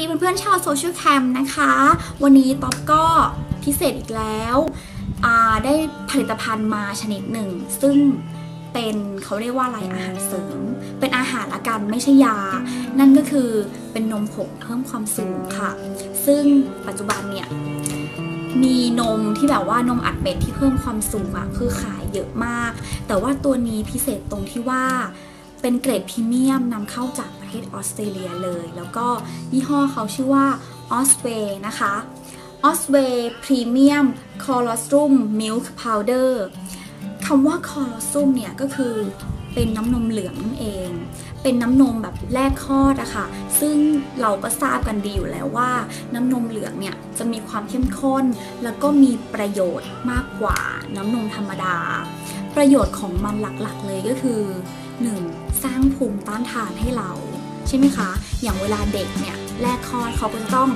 ดีเพื่อนๆชาวโซเชียลแคมนะคะ วันนี้ต๊อบก็พิเศษอีกแล้วได้ผลิตภัณฑ์มาชนิดหนึ่ง ซึ่งเป็นเขาเรียกว่าอะไรอาหารเสริม เป็นอาหารละกันไม่ใช่ยา นั่นก็คือเป็นนมผงเพิ่มความสูงค่ะ ซึ่งปัจจุบันเนี่ยมีนมที่แบบว่านมอัดเม็ดที่เพิ่มความสูงอะคือขายเยอะมาก แต่ว่าตัวนี้พิเศษตรงที่ว่า เป็นเกรดพรีเมียมนำเข้าจากประเทศออสเตรเลียเลย แล้วก็ยี่ห้อเขาชื่อว่า o s w a y นะคะ o s w a y Premium Colostrum Milk Powder คำว่า Colostrum เนี่ยก็คือเป็นน้ำนมเหลืองนั่นเอง เป็นน้ำนมแบบแรกคลอดอะค่ะ ซึ่งเราก็ทราบกันดีอยู่แล้วว่า น้ำนมเหลืองเนี่ยจะมีความเข้มข้น แล้วก็มีประโยชน์มากกว่าน้ำนมธรรมดา ประโยชน์ของมันหลักๆเลยก็คือ 1. สร้างภูมิต้านทานให้เรา ใช่ไหมคะ อย่างเวลาเด็กเนี่ยแรกคลอดเขาก็จะต้อง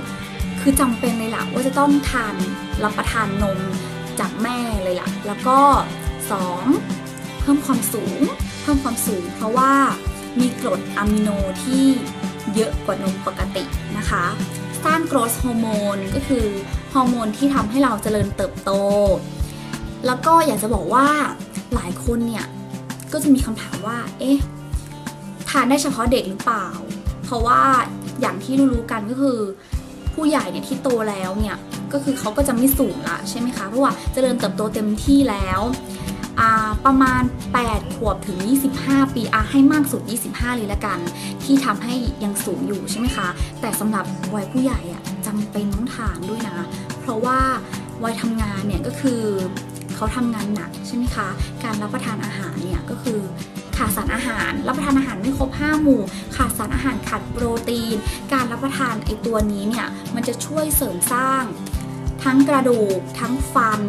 คือจำเป็นเลยล่ะว่าจะต้องทานรับประทานนมจากแม่เลยล่ะ แล้วก็ 2. เพิ่มความสูง เพิ่มความสูง เพราะว่ามีกรดอะมิโนที่เยอะกว่านมปกตินะคะ สร้างโกรทฮอร์โมนก็คือฮอร์โมนที่ทำให้เราเจริญเติบโต แล้วก็อยากจะบอกว่าหลายคนเนี่ย ก็จะมีคำถามว่า เอ๊ะานได้เฉพาะเด็กหรือเปล่า เพราะว่าอย่างที่รู้ๆกันก็คือ ผู้ใหญ่เนี่ยที่โตแล้วเนี่ยก็คือเขาก็จะไม่สูงละใช่ไหมคะเพราะว่าเจริญเติบโตเต็มที่แล้วประมาณ 8 ขวบถึง 25 ปีอาให้มากสุด 25 เลยละกัน ที่ทำให้ยังสูงอยู่ใช่ไหมคะ แต่สำหรับวัยผู้ใหญ่อะจำเป็นต้องทานด้วยนะ เพราะว่าวัยทำงานเนี่ยก็คือเขาทำงานหนักใช่ไหมคะ การรับประทานอาหารเนี่ยก็คือ ขาดสารอาหาร รับประทานอาหารไม่ครบ 5 หมู่ ขาดสารอาหารขาดโปรตีน การรับประทานไอตัวนี้เนี่ยมันจะช่วยเสริมสร้าง ทั้งกระดูก ทั้งฟัน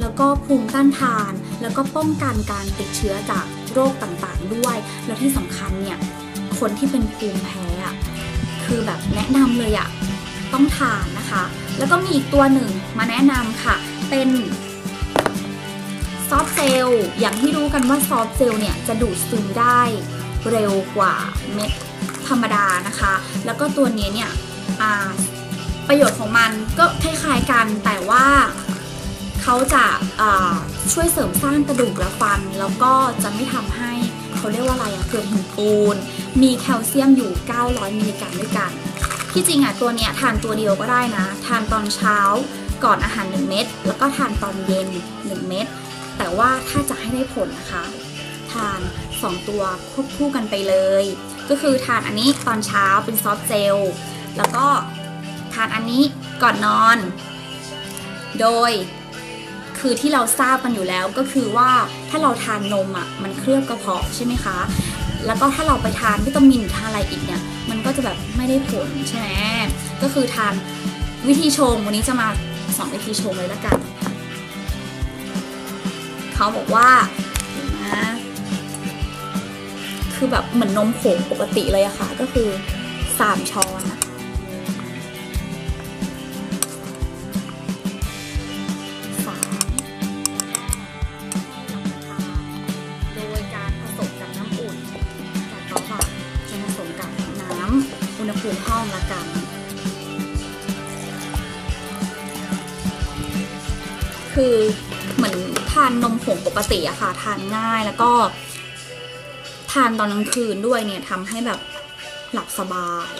แล้วก็ภูมิต้านทาน แล้วก็ป้องกันการติดเชื้อจากโรคต่างๆด้วย แล้วที่สำคัญเนี่ยคนที่เป็นภูมิแพ้อะคือแบบแนะนำเลยอะต้องทานนะคะ แล้วก็มีอีกตัวหนึ่งมาแนะนำค่ะ เป็น ซอฟเซลอย่างที่รู้กันว่าซอฟเซลเนี่ยจะดูดซึมได้เร็วกว่าเม็ดธรรมดานะคะ แล้วก็ตัวนี้เนี่ยประโยชน์ของมันก็คล้ายๆกันแต่ว่าเขาจะช่วยเสริมสร้างกระดูกและฟัน แล้วก็จะไม่ทำให้เขาเรียกว่าอะไรอะเกิดหินปูน มีแคลเซียมอยู่ 900 มิลลิกรัมด้วยกัน ที่จริงอะตัวเนี้ยทานตัวเดียวก็ได้นะ ทานตอนเช้าก่อนอาหาร 1 เม็ดแล้วก็ทานตอนเย็น 1 เม็ด แต่ว่าถ้าจะให้ได้ผลนะคะ ทาน 2 ตัวควบคู่กันไปเลย ก็คือทานอันนี้ตอนเช้าเป็นซอฟต์เจล แล้วก็ทานอันนี้ก่อนนอน โดยคือที่เราทราบกันอยู่แล้วก็คือว่าถ้าเราทานนมอะมันเคลือบกระเพาะใช่ไหมคะ แล้วก็ถ้าเราไปทานวิตามินทานอะไรอีกเนี่ย มันก็จะแบบไม่ได้ผลใช่ไหมก็คือทานวิธีชงวันนี้จะมาสอนวิธีชงเลยละกัน เขาบอกว่านะคือแบบเหมือนนมผงปกติเลยอะค่ะ ก็คือ3ช้อนนะอุณหภูมิห้องละกันคือเหมือนานนมผงปกติอะค่ะ ทานง่ายแล้วก็ ทานตอนกลางคืนด้วยเนี่ยทำให้แบบหลับสบาย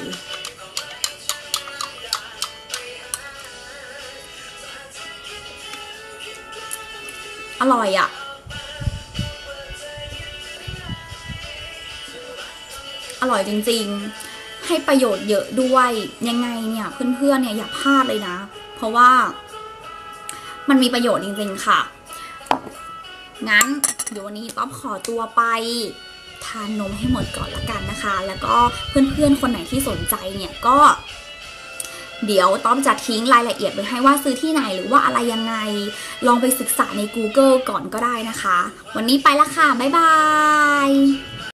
อร่อยอะอร่อยจริงๆ ให้ประโยชน์เยอะด้วยยังไงเนี่ยเพื่อนๆเนี่ยอย่าพลาดเลยนะ เพราะว่ามันมีประโยชน์จริงๆค่ะ งั้นเดี๋ยววันนี้ต๊อมขอตัวไปทานนมให้หมดก่อนละกันนะคะ แล้วก็เพื่อนๆ คนไหนที่สนใจเนี่ยก็ เดี๋ยวต้อมจะทิ้งรายละเอียดไว้ให้ว่าซื้อที่ไหนหรือว่าอะไรยังไง ลองไปศึกษาใน Google ก่อนก็ได้นะคะ วันนี้ไปละค่ะ บ๊ายบาย